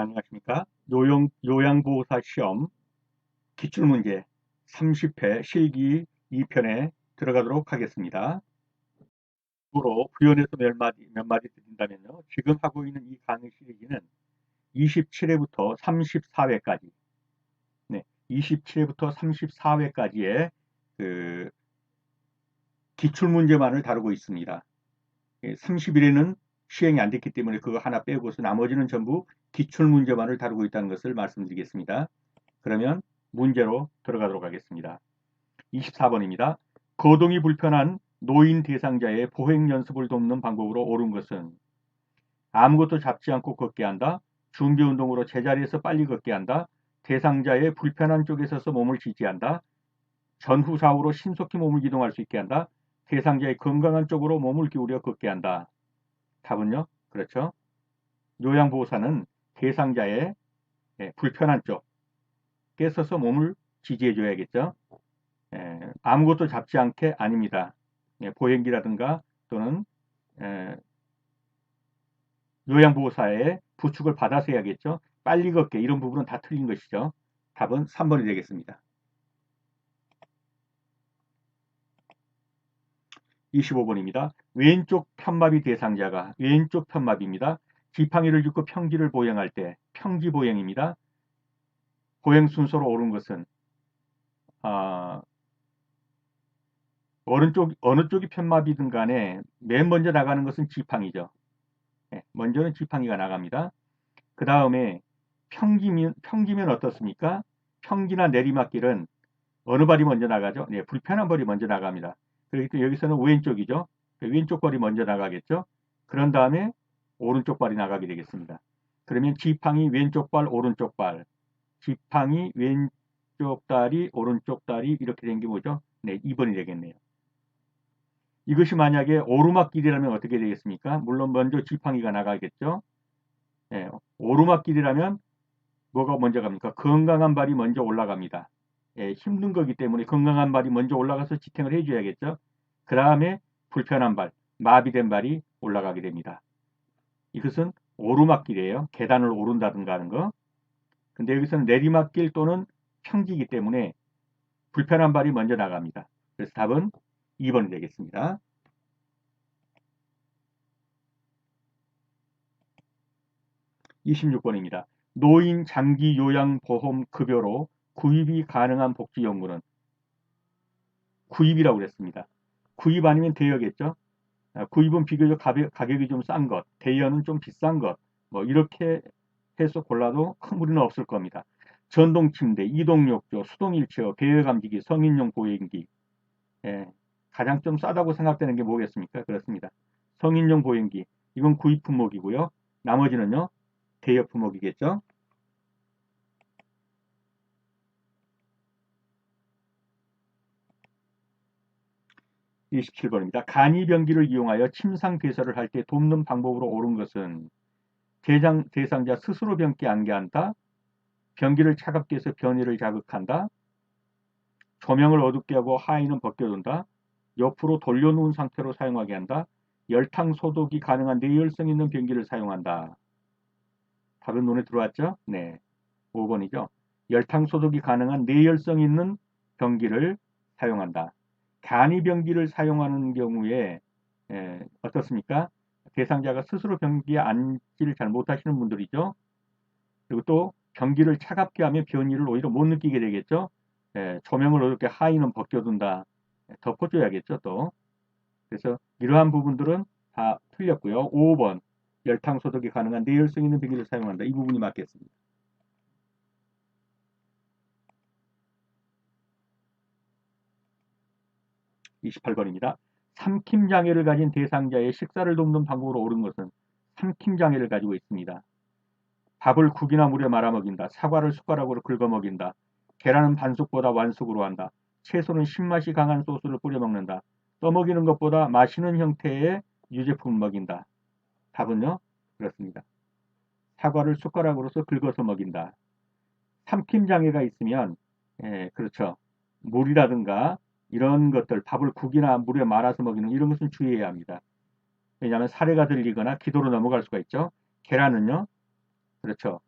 안녕하십니까. 요양, 요양보호사 시험 기출문제 30회 실기 2편에 들어가도록 하겠습니다. 으로 부연해서 몇 마디, 몇 마디 드린다면요. 지금 하고 있는 이 강의 시리즈는 27회부터 34회까지, 네, 27회부터 34회까지의 그 기출문제만을 다루고 있습니다. 30일에는 시행이 안 됐기 때문에 그거 하나 빼고서 나머지는 전부 기출 문제만을 다루고 있다는 것을 말씀드리겠습니다. 그러면 문제로 들어가도록 하겠습니다. 24번입니다. 거동이 불편한 노인 대상자의 보행 연습을 돕는 방법으로 옳은 것은 아무것도 잡지 않고 걷게 한다. 준비 운동으로 제자리에서 빨리 걷게 한다. 대상자의 불편한 쪽에 서서 몸을 지지한다. 전후 좌우로 신속히 몸을 이동할 수 있게 한다. 대상자의 건강한 쪽으로 몸을 기울여 걷게 한다. 답은요? 그렇죠. 요양보호사는 대상자의 예, 불편한 쪽에 서서 몸을 지지해 줘야겠죠. 예, 아무것도 잡지 않게 아닙니다. 예, 보행기라든가 또는 예, 요양보호사의 부축을 받아서 해야겠죠. 빨리 걷게 이런 부분은 다 틀린 것이죠. 답은 3번이 되겠습니다. 25번입니다. 왼쪽 편마비 대상자가 왼쪽 편마비입니다. 지팡이를 짚고 평지를 보행할 때 평지 보행입니다. 보행 순서로 옳은 것은 아, 오른쪽 어느 쪽이 편마비든 간에 맨 먼저 나가는 것은 지팡이죠. 네, 먼저는 지팡이가 나갑니다. 그 다음에 평지면 평지면 어떻습니까? 평지나 내리막길은 어느 발이 먼저 나가죠? 네, 불편한 발이 먼저 나갑니다. 그렇기 여기서는 왼쪽이죠. 왼쪽 발이 먼저 나가겠죠. 그런 다음에 오른쪽 발이 나가게 되겠습니다. 그러면 지팡이 왼쪽 발, 오른쪽 발. 지팡이 왼쪽 다리, 오른쪽 다리 이렇게 된 게 뭐죠? 네, 2번이 되겠네요. 이것이 만약에 오르막길이라면 어떻게 되겠습니까? 물론 먼저 지팡이가 나가겠죠. 네, 오르막길이라면 뭐가 먼저 갑니까? 건강한 발이 먼저 올라갑니다. 예, 힘든 거기 때문에 건강한 발이 먼저 올라가서 지탱을 해줘야겠죠. 그 다음에 불편한 발, 마비된 발이 올라가게 됩니다. 이것은 오르막길이에요. 계단을 오른다든가 하는 거. 근데 여기서는 내리막길 또는 평지이기 때문에 불편한 발이 먼저 나갑니다. 그래서 답은 2번이 되겠습니다. 26번입니다. 노인 장기 요양 보험 급여로 구입이 가능한 복지 연구는 구입이라고 그랬습니다. 구입 아니면 대여겠죠. 아, 구입은 비교적 가격, 가격 이 좀 싼 것, 대여는 좀 비싼 것, 뭐 이렇게 해서 골라도 큰 무리는 없을 겁니다. 전동 침대, 이동 욕조, 수동 일체어, 배열 감지기, 성인용 보행기. 예, 가장 좀 싸다고 생각되는 게 뭐겠습니까? 그렇습니다. 성인용 보행기. 이건 구입 품목이고요. 나머지는요. 대여 품목이겠죠. 27번입니다. 간이병기를 이용하여 침상 배설을 할 때 돕는 방법으로 옳은 것은 대장, 대상자 스스로 변기 안개한다. 변기를 차갑게 해서 변이를 자극한다. 조명을 어둡게 하고 하의는 벗겨둔다. 옆으로 돌려놓은 상태로 사용하게 한다. 열탕 소독이 가능한 내열성 있는 변기를 사용한다. 답은 눈에 들어왔죠? 네. 5번이죠. 열탕 소독이 가능한 내열성 있는 변기를 사용한다. 간이병기를 사용하는 경우에 에, 어떻습니까? 대상자가 스스로 변기에 앉지를 잘 못하시는 분들이죠. 그리고 또 변기를 차갑게 하면 변이를 오히려 못 느끼게 되겠죠. 에, 조명을 이렇게 하이는 벗겨둔다. 덮어줘야겠죠 또. 그래서 이러한 부분들은 다 틀렸고요. 5번 열탕 소독이 가능한 내열성 있는 변기를 사용한다. 이 부분이 맞겠습니다. 28번입니다. 삼킴 장애를 가진 대상자의 식사를 돕는 방법으로 옳은 것은 삼킴 장애를 가지고 있습니다. 밥을 국이나 물에 말아 먹인다. 사과를 숟가락으로 긁어 먹인다. 계란은 반숙보다 완숙으로 한다. 채소는 신맛이 강한 소스를 뿌려 먹는다. 떠먹이는 것보다 마시는 형태의 유제품을 먹인다. 답은요? 그렇습니다. 사과를 숟가락으로서 긁어서 먹인다. 삼킴 장애가 있으면 예, 그렇죠. 물이라든가 이런 것들 밥을 국이나 물에 말아서 먹이는 이런 것은 주의해야 합니다. 왜냐하면 사례가 들리거나 기도로 넘어갈 수가 있죠. 계란은요. 그렇죠.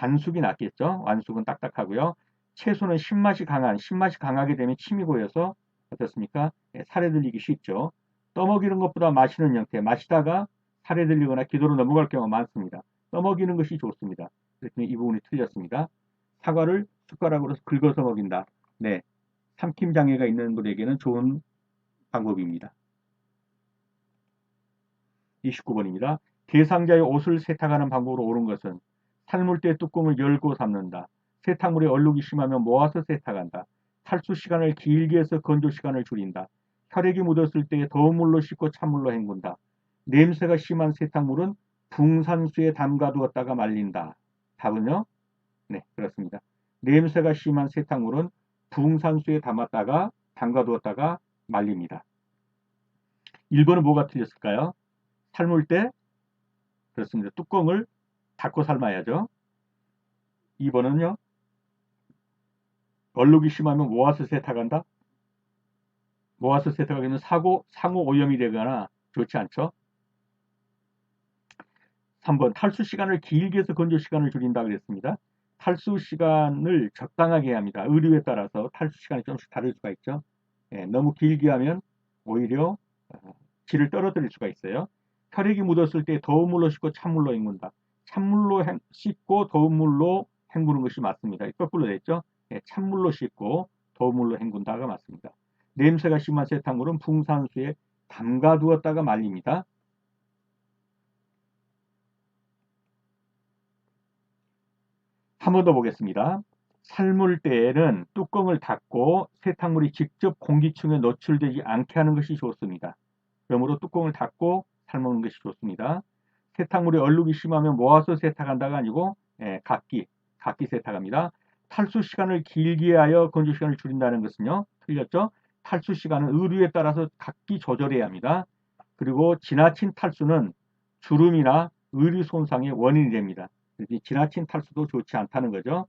완숙이 낫겠죠. 완숙은 딱딱하고요. 채소는 신맛이 강한, 신맛이 강하게 되면 침이 고여서 어떻습니까? 예, 살에 들리기 쉽죠. 떠먹이는 것보다 마시는 형태, 마시다가 살에 들리거나 기도로 넘어갈 경우가 많습니다. 떠먹이는 것이 좋습니다. 그랬더니 이 부분이 틀렸습니다. 사과를 숟가락으로 긁어서 먹인다. 네. 삼킴 장애가 있는 분에게는 좋은 방법입니다. 29번입니다. 대상자의 옷을 세탁하는 방법으로 옳은 것은 삶을 때 뚜껑을 열고 삶는다. 세탁물에 얼룩이 심하면 모아서 세탁한다. 탈수 시간을 길게 해서 건조 시간을 줄인다. 혈액이 묻었을 때 더운 물로 씻고 찬물로 헹군다. 냄새가 심한 세탁물은 붕산수에 담가두었다가 말린다. 답은요? 네, 그렇습니다. 냄새가 심한 세탁물은 붕산수에 담았다가 담가두었다가 말립니다. 1번은 뭐가 틀렸을까요? 삶을 때 그렇습니다. 뚜껑을 닫고 삶아야죠. 2번은요. 얼룩이 심하면 모아서 세탁한다. 모아서 세탁하기는 사고 상호 오염이 되거나 좋지 않죠. 3번 탈수 시간을 길게 해서 건조 시간을 줄인다 그랬습니다. 탈수 시간을 적당하게 해야 합니다. 의류에 따라서 탈수 시간이 조금씩 다를 수가 있죠. 예, 너무 길게 하면 오히려 어, 질을 떨어뜨릴 수가 있어요. 혈액이 묻었을 때 더운 물로 씻고 찬물로 헹군다. 찬물로 씻고 더운 물로 헹구는 것이 맞습니다. 거꾸로 됐죠? 예, 찬물로 씻고 더운 물로 헹군다가 맞습니다. 냄새가 심한 세탁물은 붕산수에 담가두었다가 말립니다. 한 번 더 보겠습니다. 삶을 때에는 뚜껑을 닫고 세탁물이 직접 공기층에 노출되지 않게 하는 것이 좋습니다. 그러므로 뚜껑을 닫고 삶는 것이 좋습니다. 세탁물이 얼룩이 심하면 모아서 세탁한다가 아니고 예, 각기, 각기 세탁합니다. 탈수 시간을 길게 하여 건조 시간을 줄인다는 것은요. 틀렸죠? 탈수 시간은 의류에 따라서 각기 조절해야 합니다. 그리고 지나친 탈수는 주름이나 의류 손상의 원인이 됩니다. 지나친 탈수도 좋지 않다는 거죠.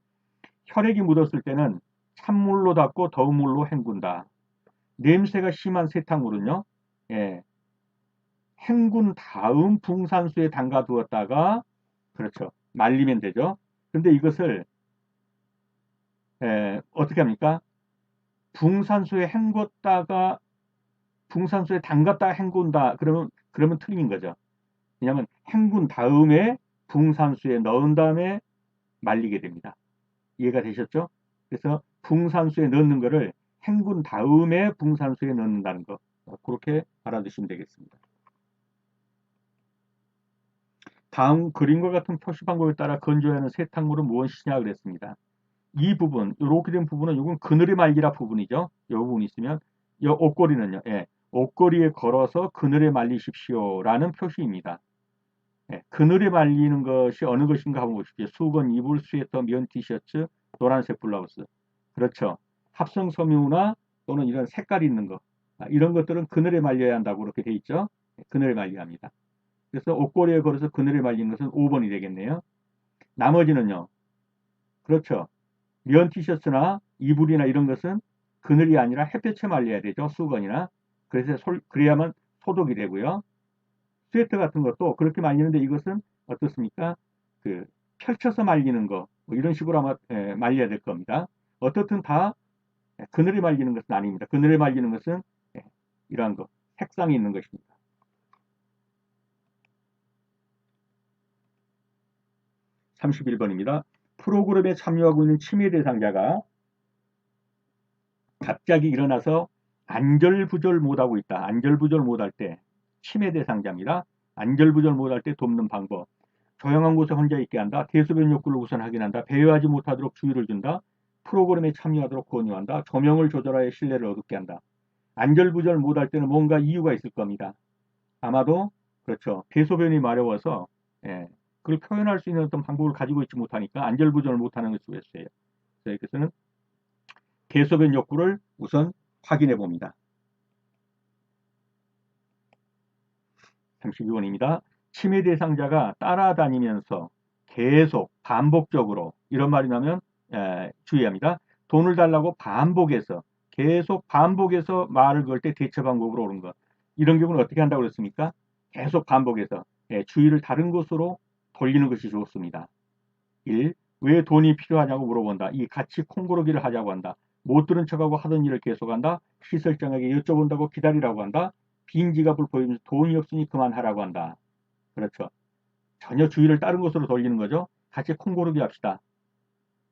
혈액이 묻었을 때는 찬물로 닦고 더운 물로 헹군다. 냄새가 심한 세탁물은요. 예, 헹군 다음 붕산수에 담가 두었다가 그렇죠. 말리면 되죠. 근데 이것을 에, 어떻게 합니까? 붕산수에 헹궜다가 붕산수에 담갔다가 헹군다. 그러면 그러면 틀린 거죠. 왜냐하면 헹군 다음에 붕산수에 넣은 다음에 말리게 됩니다. 이해가 되셨죠? 그래서 붕산수에 넣는 거를 헹군 다음에 붕산수에 넣는다는 거 그렇게 알아두시면 되겠습니다. 다음 그림과 같은 표시 방법에 따라 건조하는 세탁물은 무엇이냐 그랬습니다. 이 부분, 이렇게 된 부분은 이건 그늘에 말리라 부분이죠. 이 부분이 있으면 이 옷걸이는요. 예, 옷걸이에 걸어서 그늘에 말리십시오라는 표시입니다. 예, 그늘에 말리는 것이 어느 것인가 한번 보십시오. 수건, 이불, 스웨터, 면 티셔츠, 노란색 블라우스. 그렇죠. 합성 섬유나 또는 이런 색깔 있는 거 아, 이런 것들은 그늘에 말려야 한다고 그렇게 돼 있죠. 예, 그늘에 말려야 합니다. 그래서 옷걸이에 걸어서 그늘에 말리는 것은 5번이 되겠네요. 나머지는요. 그렇죠. 면 티셔츠나 이불이나 이런 것은 그늘이 아니라 햇볕에 말려야 되죠. 수건이나. 그래서 솔, 그래야만 소독이 되고요. 스웨터 같은 것도 그렇게 말리는데 이것은 어떻습니까? 그 펼쳐서 말리는 거, 뭐 이런 식으로 아마 에, 말려야 될 겁니다. 어떻든 다 그늘에 말리는 것은 아닙니다. 그늘에 말리는 것은 에, 이러한 거, 색상이 있는 것입니다. 31번입니다. 프로그램에 참여하고 있는 침해 대상자가 갑자기 일어나서 안절부절 못하고 있다. 안절부절 못할 때 침해 대상자입니다. 안절부절 못할 때 돕는 방법. 조용한 곳에 혼자 있게 한다. 대소변 욕구를 우선 확인한다. 배회하지 못하도록 주의를 준다. 프로그램에 참여하도록 권유한다. 조명을 조절하여 신뢰를 얻게 한다. 안절부절 못할 때는 뭔가 이유가 있을 겁니다. 아마도 그렇죠. 대소변이 마려워서 예, 그걸 표현할 수 있는 어떤 방법을 가지고 있지 못하니까 안절부절을 못하는 것이 겠어요 그래서 여기서는 대소변 욕구를 우선 확인해 봅니다. 32번입니다. 침해 대상자가 따라다니면서 계속 반복적으로 이런 말이 나면 에, 주의합니다. 돈을 달라고 반복해서 계속 반복해서 말을 걸 때 대처 방법으로 오는 것. 이런 경우는 어떻게 한다고 그랬습니까? 계속 반복해서 예, 주의를 다른 곳으로 돌리는 것이 좋습니다. 1. 왜 돈이 필요하냐고 물어본다. 이 같이 콩고르기를 하자고 한다. 못 들은 척하고 하던 일을 계속한다. 시설장에게 여쭤본다고 기다리라고 한다. 빈 지갑을 보이면서 돈이 없으니 그만하라고 한다. 그렇죠. 전혀 주의를 다른 곳으로 돌리는 거죠. 같이 콩고르기 합시다.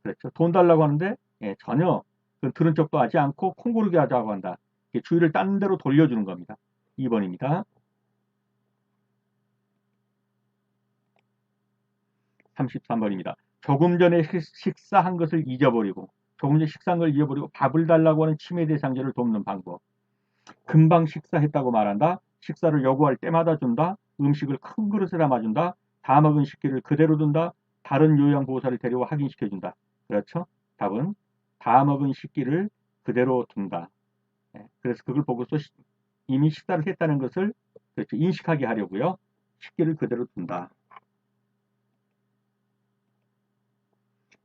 그렇죠. 돈 달라고 하는데 예, 전혀 그 들은 척도 하지 않고 콩고르기 하자고 한다. 주의를 딴 데로 돌려주는 겁니다. 2번입니다. 33번입니다. 조금 전에 식사한 것을 잊어버리고 조금 전에 식사한 걸 잊어버리고 밥을 달라고 하는 치매 대상자를 돕는 방법. 금방 식사했다고 말한다. 식사를 요구할 때마다 준다. 음식을 큰 그릇에 담아준다. 다 먹은 식기를 그대로 둔다. 다른 요양보호사를 데려와 확인시켜준다. 그렇죠? 답은 다 먹은 식기를 그대로 둔다. 네, 그래서 그걸 보고서 이미 식사를 했다는 것을 그렇죠. 인식하게 하려고요. 식기를 그대로 둔다.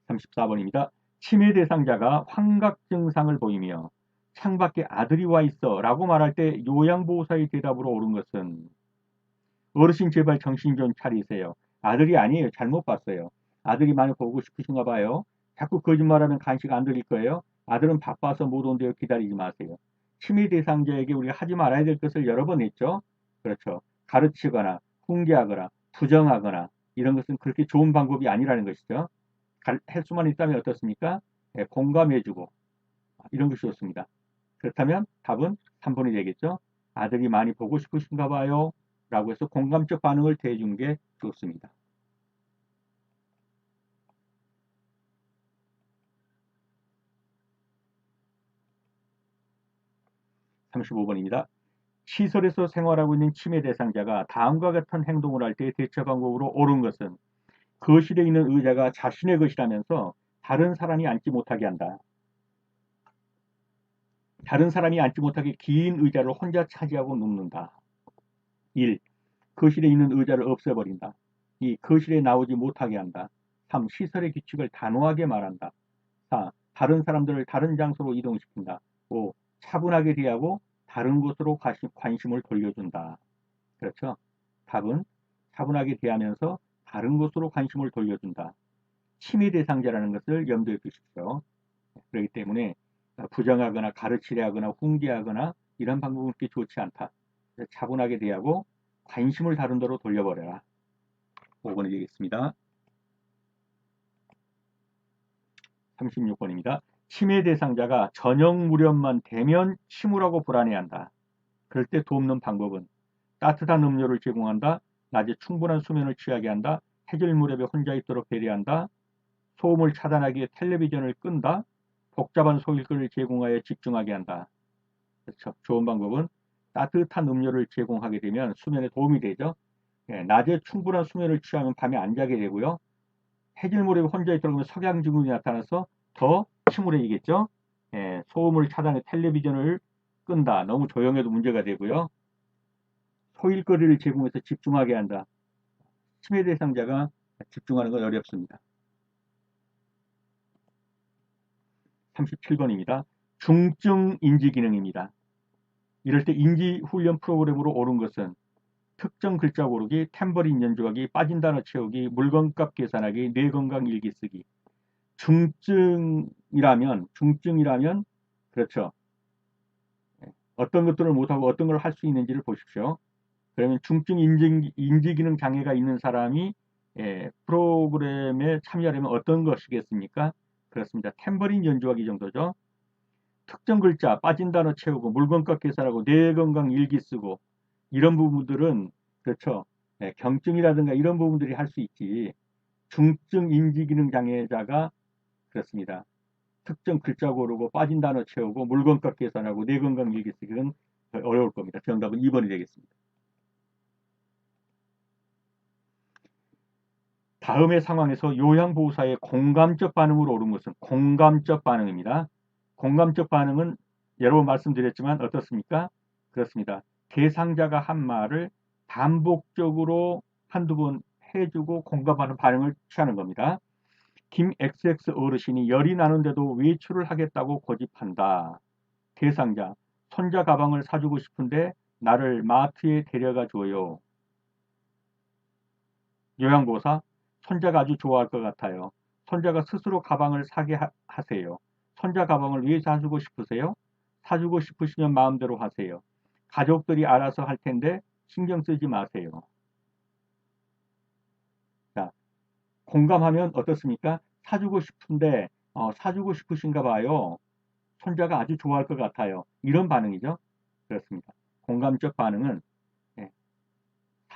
34번입니다. 치매 대상자가 환각 증상을 보이며 창밖에 아들이 와 있어 라고 말할 때 요양보호사의 대답으로 옳은 것은 어르신 제발 정신 좀 차리세요. 아들이 아니에요. 잘못 봤어요. 아들이 많이 보고 싶으신가 봐요. 자꾸 거짓말하면 간식 안 들릴 거예요. 아들은 바빠서 못 온대요. 기다리지 마세요. 치매 대상자에게 우리가 하지 말아야 될 것을 여러 번 했죠. 그렇죠. 가르치거나 훈계하거나 부정하거나 이런 것은 그렇게 좋은 방법이 아니라는 것이죠. 할 수만 있다면 어떻습니까? 예, 공감해주고 이런 것이 좋습니다. 그렇다면 답은 3번이 되겠죠. 아들이 많이 보고 싶으신가 봐요. 라고 해서 공감적 반응을 대해준 게 좋습니다. 35번입니다. 시설에서 생활하고 있는 치매 대상자가 다음과 같은 행동을 할 때 대처 방법으로 옳은 것은 거실에 있는 의자가 자신의 것이라면서 다른 사람이 앉지 못하게 한다. 다른 사람이 앉지 못하게 긴 의자를 혼자 차지하고 눕는다. 1. 거실에 있는 의자를 없애버린다. 2. 거실에 나오지 못하게 한다. 3. 시설의 규칙을 단호하게 말한다. 4. 다른 사람들을 다른 장소로 이동시킨다. 5. 차분하게 대하고 다른 곳으로 관심 을 돌려준다. 그렇죠? 답은 차분하게 대하면서 다른 곳으로 관심을 돌려준다. 치매 대상자라는 것을 염두에 두십시오. 그렇기 때문에 부정하거나 가르치려 하거나 훈계하거나 이런 방법은 그렇게 좋지 않다. 차분하게 대하고 관심을 다른 데로 돌려버려라. 5번이 되겠습니다. 36번입니다. 치매 대상자가 저녁 무렵만 되면 침울하고 불안해한다. 그럴 때 돕는 방법은 따뜻한 음료를 제공한다. 낮에 충분한 수면을 취하게 한다. 해질 무렵에 혼자 있도록 배려한다. 소음을 차단하기 위해 텔레비전을 끈다. 복잡한 소일거를 제공하여 집중하게 한다. 그렇죠. 좋은 방법은 따뜻한 음료를 제공하게 되면 수면에 도움이 되죠. 예, 낮에 충분한 수면을 취하면 밤에 안 자게 되고요. 해질 무렵에 혼자 하면 석양 증후군이 나타나서 더 침울해지겠죠. 예, 소음을 차단해 텔레비전을 끈다. 너무 조용해도 문제가 되고요. 소일거리를 제공해서 집중하게 한다. 치매 대상자가 집중하는 건 어렵습니다. 37번입니다. 중증 인지 기능입니다. 이럴 때 인지 훈련 프로그램으로 옳은 것은 특정 글자 고르기, 탬버린 연주하기, 빠진 단어 채우기, 물건값 계산하기, 뇌 건강 일기 쓰기. 중증이라면 중증이라면 그렇죠. 예, 어떤 것들을 못하고 어떤 걸 할 수 있는지를 보십시오. 그러면 중증 인지, 인지 기능 장애가 있는 사람이 예, 프로그램에 참여하려면 어떤 것이겠습니까? 그렇습니다. 탬버린 연주하기 정도죠. 특정 글자 빠진 단어 채우고 물건값 계산하고 뇌 건강 일기 쓰고 이런 부분들은 그렇죠. 예, 경증이라든가 이런 부분들이 할 수 있지. 중증 인지기능 장애자가 그렇습니다. 특정 글자 고르고 빠진 단어 채우고 물건값 계산하고 뇌 건강 일기 쓰기는 어려울 겁니다. 정답은 2번이 되겠습니다. 다음의 상황에서 요양보호사의 공감적 반응으로 오른 것은 공감적 반응입니다. 공감적 반응은 여러 번 말씀드렸지만 어떻습니까? 그렇습니다. 대상자가 한 말을 반복적으로 한두 번 해주고 공감하는 반응을 취하는 겁니다. 김 XX 어르신이 열이 나는데도 외출을 하겠다고 고집한다. 대상자, 손자 가방을 사주고 싶은데 나를 마트에 데려가 줘요. 요양보호사, 손자가 아주 좋아할 것 같아요. 손자가 스스로 가방을 사게 하, 하세요. 손자 가방을 왜 사주고 싶으세요? 사주고 싶으시면 마음대로 하세요. 가족들이 알아서 할 텐데 신경 쓰지 마세요. 자, 공감하면 어떻습니까? 사주고 싶은데 어, 사주고 싶으신가 봐요. 손자가 아주 좋아할 것 같아요. 이런 반응이죠. 그렇습니다. 공감적 반응은 예,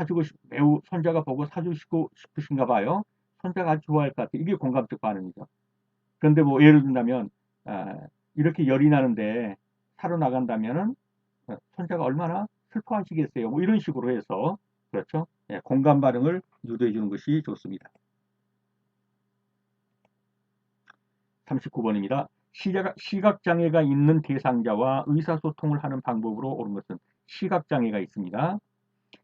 사주고 싶, 매우 손자가 보고 사주시고 싶으신가 봐요. 손자가 아주 좋아할 것 같아요. 이게 공감적 반응이죠. 그런데 뭐 예를 든다면 아, 이렇게 열이 나는데 사러 나간다면은 어, 손자가 얼마나 슬퍼하시겠어요. 뭐 이런 식으로 해서 그렇죠. 예, 공감 반응을 유도해 주는 것이 좋습니다. 39번입니다. 시각, 장애가 있는 대상자와 의사소통을 하는 방법으로 옳은 것은 시각장애가 있습니다.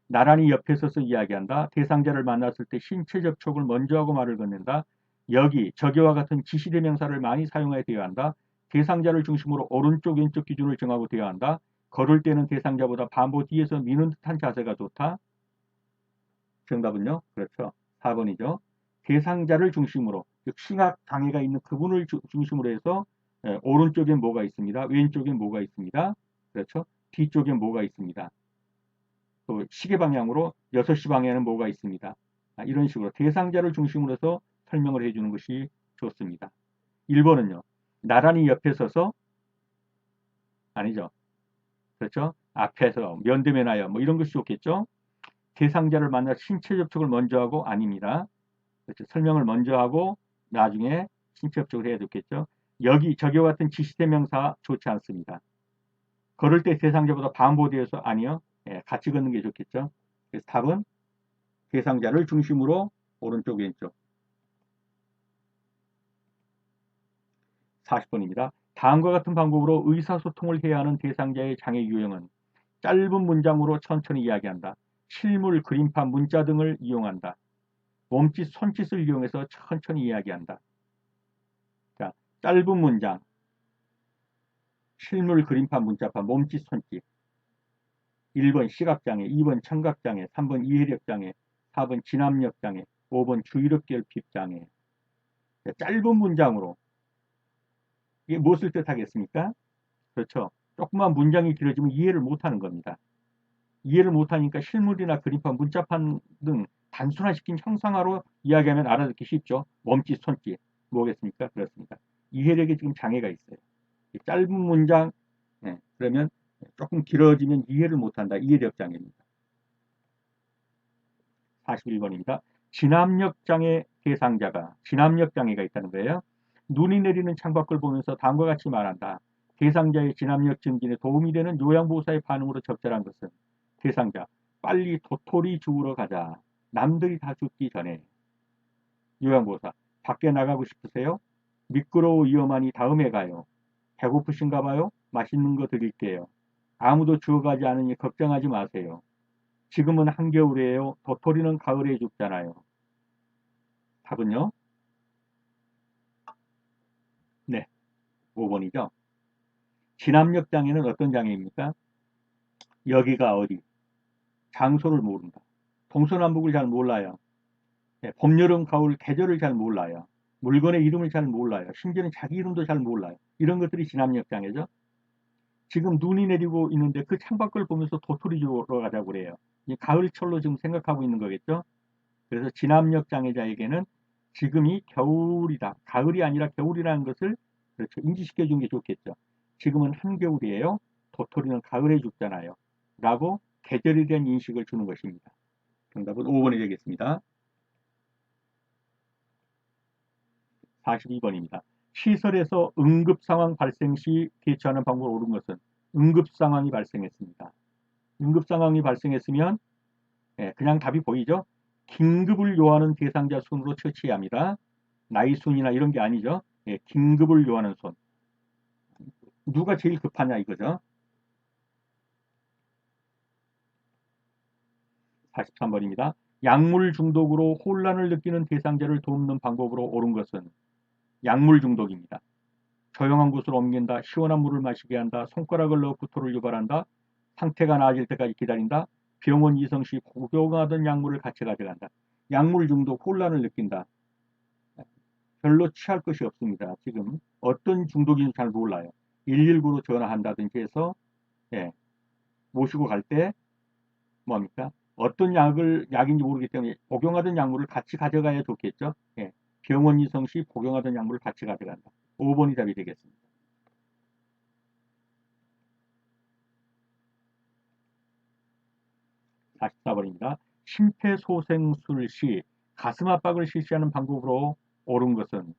나란히 옆에 서서 이야기한다. 대상자를 만났을 때 신체 접촉을 먼저 하고 말을 건넨다. 여기, 저기와 같은 지시대명사를 많이 사용하여 대화한다. 대상자를 중심으로 오른쪽, 왼쪽 기준을 정하고 대화한다. 걸을 때는 대상자보다 반보 뒤에서 미는 듯한 자세가 좋다. 정답은요? 그렇죠. 4번이죠. 대상자를 중심으로, 즉 시각 장애가 있는 그분을 주, 중심으로 해서 예, 오른쪽엔 뭐가 있습니다. 왼쪽엔 뭐가 있습니다. 그렇죠. 뒤쪽엔 뭐가 있습니다. 또 시계 방향으로 6시 방향에는 뭐가 있습니다. 아, 이런 식으로 대상자를 중심으로 해서 설명을 해주는 것이 좋습니다. 1번은요. 나란히 옆에 서서 아니죠. 그렇죠? 앞에서 면대면하여 뭐 이런 것이 좋겠죠? 대상자를 만나 신체 접촉을 먼저 하고 아닙니다. 그렇죠? 설명을 먼저 하고 나중에 신체 접촉을 해야 좋겠죠? 여기 저기와 같은 지시대명사 좋지 않습니다. 걸을 때 대상자보다 반보되어서 아니요. 예, 같이 걷는 게 좋겠죠. 그래서 답은 대상자를 중심으로 오른쪽 왼쪽 40번입니다. 다음과 같은 방법으로 의사소통을 해야 하는 대상자의 장애 유형은 짧은 문장으로 천천히 이야기한다. 실물, 그림판, 문자 등을 이용한다. 몸짓, 손짓을 이용해서 천천히 이야기한다. 자, 짧은 문장, 실물, 그림판, 문자판, 몸짓, 손짓. 1번 시각장애, 2번 청각장애, 3번 이해력장애, 4번 진압력장애, 5번 주의력결핍장애. 짧은 문장으로 이게 무엇을 뜻하겠습니까? 그렇죠. 조그만 문장이 길어지면 이해를 못하는 겁니다. 이해를 못하니까 실물이나 그림판, 문자판 등 단순화시킨 형상화로 이야기하면 알아듣기 쉽죠. 몸짓, 손짓. 뭐겠습니까? 그렇습니다. 이해력에 지금 장애가 있어요. 짧은 문장, 네, 그러면 조금 길어지면 이해를 못한다. 이해력 장애입니다. 41번입니다. 진압력 장애 대상자가 진압력 장애가 있다는 거예요. 눈이 내리는 창밖을 보면서 다음과 같이 말한다. 대상자의 진압력 증진에 도움이 되는 요양보호사의 반응으로 적절한 것은 대상자 빨리 도토리 주우러 가자. 남들이 다 죽기 전에 요양보호사 밖에 나가고 싶으세요? 미끄러워 위험하니 다음에 가요. 배고프신가 봐요? 맛있는 거 드릴게요. 아무도 주워가지 않으니 걱정하지 마세요. 지금은 한겨울이에요. 도토리는 가을에 죽잖아요. 답은요? 네, 5번이죠. 진압력 장애는 어떤 장애입니까? 여기가 어디? 장소를 모른다. 동서남북을 잘 몰라요. 네, 봄, 여름, 가을 계절을 잘 몰라요. 물건의 이름을 잘 몰라요. 심지어는 자기 이름도 잘 몰라요. 이런 것들이 진압력 장애죠. 지금 눈이 내리고 있는데 그 창밖을 보면서 도토리 주러 가자고 그래요. 가을철로 지금 생각하고 있는 거겠죠. 그래서 진압력 장애자에게는 지금이 겨울이다. 가을이 아니라 겨울이라는 것을 그렇죠. 인지시켜 주는 게 좋겠죠. 지금은 한겨울이에요. 도토리는 가을에 죽잖아요. 라고 계절에 대한 인식을 주는 것입니다. 정답은 5번이 되겠습니다. 42번입니다. 시설에서 응급 상황 발생 시 대처하는 방법을 옳은 것은 응급 상황이 발생했습니다. 응급 상황이 발생했으면 예, 그냥 답이 보이죠? 긴급을 요하는 대상자 순으로 처치해야 합니다. 나이 순이나 이런 게 아니죠. 예, 긴급을 요하는 손. 누가 제일 급하냐 이거죠. 43번입니다. 약물 중독으로 혼란을 느끼는 대상자를 돕는 방법으로 옳은 것은 약물 중독입니다. 조용한 곳으로 옮긴다. 시원한 물을 마시게 한다. 손가락을 넣어 구토를 유발한다. 상태가 나아질 때까지 기다린다. 병원 이성 시 복용하던 약물을 같이 가져간다. 약물 중독 혼란을 느낀다. 별로 취할 것이 없습니다. 지금 어떤 중독인지 잘 몰라요. 119로 전화한다든지 해서 예, 모시고 갈 때 뭡니까? 어떤 약을 약인지 모르기 때문에 복용하던 약물을 같이 가져가야 좋겠죠. 예, 병원 이송 시 복용하던 약물을 같이 가져간다. 5번이 답이 되겠습니다. 44번입니다. 심폐소생술 시 가슴 압박을 실시하는 방법으로 옳은 것은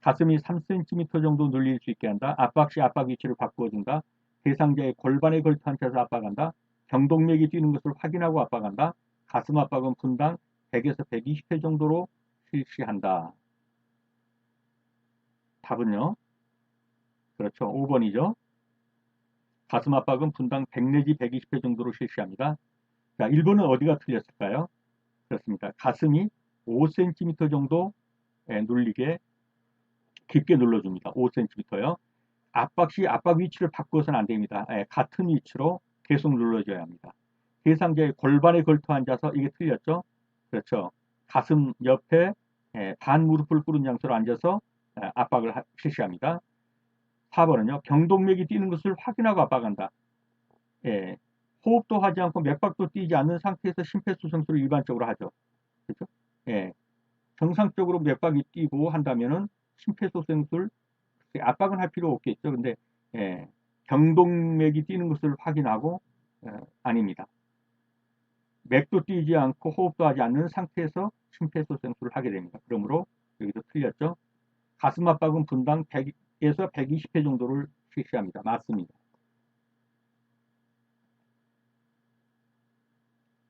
가슴이 3cm 정도 눌릴 수 있게 한다. 압박 시 압박 위치를 바꾸어 준다. 대상자의 골반에 걸터 앉혀서 압박한다. 경동맥이 뛰는 것을 확인하고 압박한다. 가슴 압박은 분당 100에서 120회 정도로 실시한다. 답은요? 그렇죠. 5번이죠. 가슴 압박은 분당 100 내지 120회 정도로 실시합니다. 자, 1번은 어디가 틀렸을까요? 그렇습니다. 가슴이 5cm 정도 예, 눌리게 깊게 눌러줍니다. 5cm요. 압박 시 압박 위치를 바꾸어서는 안 됩니다. 예, 같은 위치로 계속 눌러줘야 합니다. 대상자의 골반에 걸터 앉아서 이게 틀렸죠? 그렇죠. 가슴 옆에 예, 반 무릎을 꿇은 장소로 앉아서 예, 압박을 하, 실시합니다. 4번은요. 경동맥이 뛰는 것을 확인하고 압박한다. 예, 호흡도 하지 않고 맥박도 뛰지 않는 상태에서 심폐소생술을 일반적으로 하죠. 그렇죠? 예. 정상적으로 맥박이 뛰고 한다면은 심폐소생술 압박은 할 필요 없겠죠. 근데 예, 경동맥이 뛰는 것을 확인하고 예, 아닙니다. 맥도 뛰지 않고 호흡도 하지 않는 상태에서 심폐소생술을 하게 됩니다. 그러므로 여기도 틀렸죠. 가슴 압박은 분당 100에서 120회 정도를 실시합니다. 맞습니다.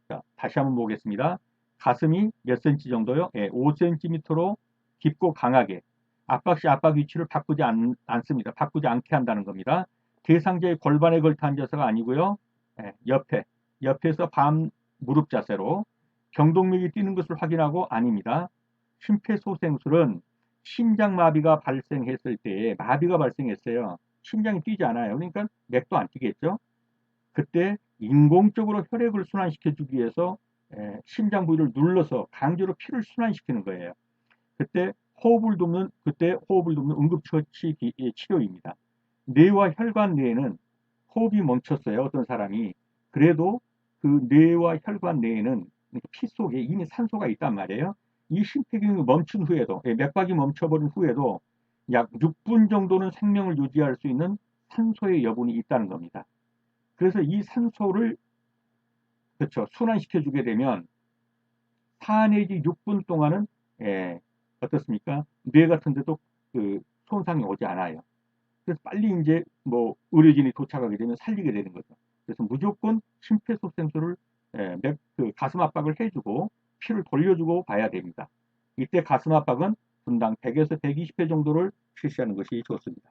자, 다시 한번 보겠습니다. 가슴이 몇 cm 정도요? 예, 5cm로 깊고 강하게 압박 시 압박 위치를 바꾸지 않, 습니다 바꾸지 않게 한다는 겁니다. 대상자의 골반에 걸터 앉아서가 아니고요. 예, 옆에, 옆에서 밤 무릎 자세로 경동맥이 뛰는 것을 확인하고 아닙니다. 심폐소생술은 심장마비가 발생했을 때 마비가 발생했어요. 심장이 뛰지 않아요. 그러니까 맥도 안 뛰겠죠. 그때 인공적으로 혈액을 순환시켜주기 위해서 심장 부위를 눌러서 강제로 피를 순환시키는 거예요. 그때 호흡을 돕는 그때 호흡을 돕는 응급처치 예, 치료입니다. 뇌와 혈관 내에는 호흡이 멈췄어요. 어떤 사람이 그래도 그 뇌와 혈관 내에는 피 속에 이미 산소가 있단 말이에요. 이 심폐기능이 멈춘 후에도 예, 맥박이 멈춰버린 후에도 약 6분 정도는 생명을 유지할 수 있는 산소의 여분이 있다는 겁니다. 그래서 이 산소를 그렇죠 순환시켜 주게 되면 4 내지 6분 동안은 예, 어떻습니까? 뇌 같은 데도 그 손상이 오지 않아요. 그래서 빨리 이제 뭐 의료진이 도착하게 되면 살리게 되는 거죠. 그래서 무조건 심폐소생술을 예, 맥, 그 가슴 압박을 해주고 피를 돌려주고 봐야 됩니다. 이때 가슴 압박은 분당 100에서 120회 정도를 실시하는 것이 좋습니다.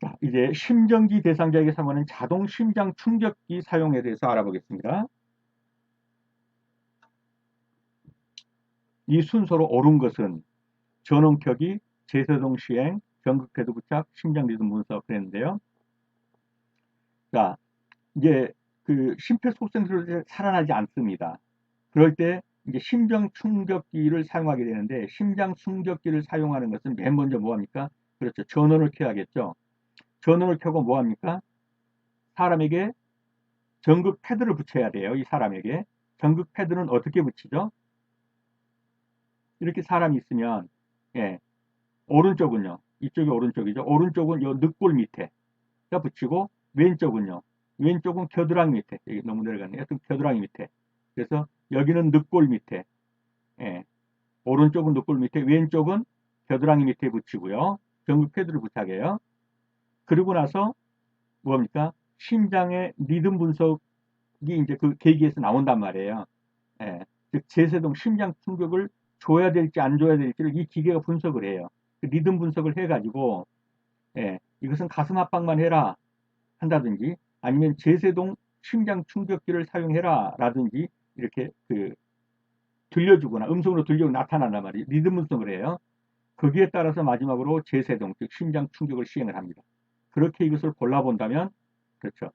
자, 이제 심정지 대상자에게 사용하는 자동 심장 충격기 사용에 대해서 알아보겠습니다. 이 순서로 옳은 것은 전원켜기, 제세동 시행, 전극해도 부착, 심장 리듬 분석 그랬는데요. 자, 이제 그 심폐소생술을 살아나지 않습니다. 그럴 때 이제 심장 충격기를 사용하게 되는데 심장 충격기를 사용하는 것은 맨 먼저 뭐합니까? 그렇죠. 전원을 켜야겠죠. 전원을 켜고 뭐합니까? 사람에게 전극 패드를 붙여야 돼요. 이 사람에게. 전극 패드는 어떻게 붙이죠? 이렇게 사람이 있으면 예, 오른쪽은요. 이쪽이 오른쪽이죠. 오른쪽은 요 늑골 밑에 붙이고 왼쪽은요. 왼쪽은 겨드랑이 밑에 여기 너무 내려갔네요. 하여튼 겨드랑이 밑에 그래서 여기는 늑골 밑에 예, 오른쪽은 늑골 밑에 왼쪽은 겨드랑이 밑에 붙이고요. 전극 패드를 부탁해요. 그리고 나서 뭡니까? 심장의 리듬 분석이 이제 그 계기에서 나온단 말이에요. 예, 즉 제세동 심장 충격을 줘야 될지 안 줘야 될지를 이 기계가 분석을 해요. 그 리듬 분석을 해가지고 예, 이것은 가슴 압박만 해라 한다든지 아니면 제세동 심장 충격기를 사용해라 라든지 이렇게 그 들려주거나 음성으로 들려 나타난단 말이에요. 리듬 분석을 해요. 거기에 따라서 마지막으로 제세동 즉 심장 충격을 시행을 합니다. 그렇게 이것을 골라본다면 그렇죠.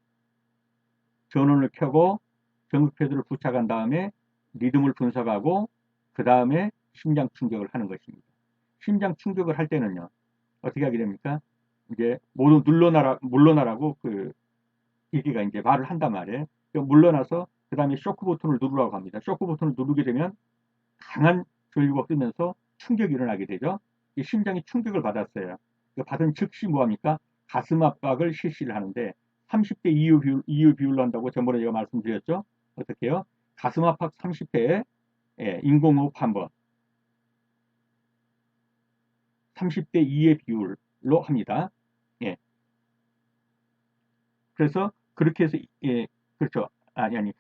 전원을 켜고 전극 패드를 부착한 다음에 리듬을 분석하고 그 다음에 심장 충격을 하는 것입니다. 심장 충격을 할 때는요, 어떻게 하게 됩니까? 이제 모두 물러나라, 물러나라고 그 기계가 이제 말을 한단 말이에요. 그럼 물러나서 그 다음에 쇼크 버튼을 누르라고 합니다. 쇼크 버튼을 누르게 되면 강한 전류가 뜨면서 충격이 일어나게 되죠. 이 심장이 충격을 받았어요. 그 받은 즉시 뭐합니까? 가슴 압박을 실시를 하는데 30대 이후 비율, 이후 비율로 한다고 전번에 제가 말씀드렸죠. 어떻게 해요? 가슴 압박 30대에 예, 인공호흡 한번 30대 2의 비율로 합니다. 예. 그래서 그렇게 해서 예, 그렇죠. 아니 아니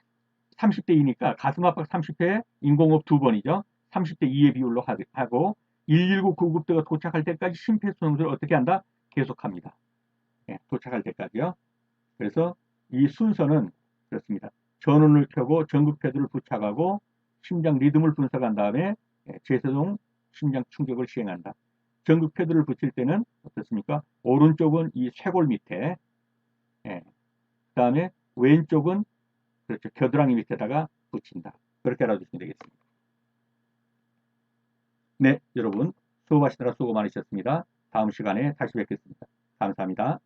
30대 2니까 가슴 압박 30대에 인공호흡 두 번이죠. 30대 2의 비율로 하- 하고 119 구급대가 도착할 때까지 심폐소생술을 어떻게 한다? 계속합니다. 예, 도착할 때까지요. 그래서 이 순서는 그렇습니다. 전원을 켜고 전극 패드를 부착하고 심장 리듬을 분석한 다음에 예, 제세동 심장 충격을 시행한다. 전극 패드를 붙일 때는 어떻습니까? 오른쪽은 이 쇄골 밑에, 예, 그 다음에 왼쪽은 그렇죠 겨드랑이 밑에다가 붙인다. 그렇게 알아두시면 되겠습니다. 네, 여러분 수고하시느라 수고 많으셨습니다. 다음 시간에 다시 뵙겠습니다. 감사합니다.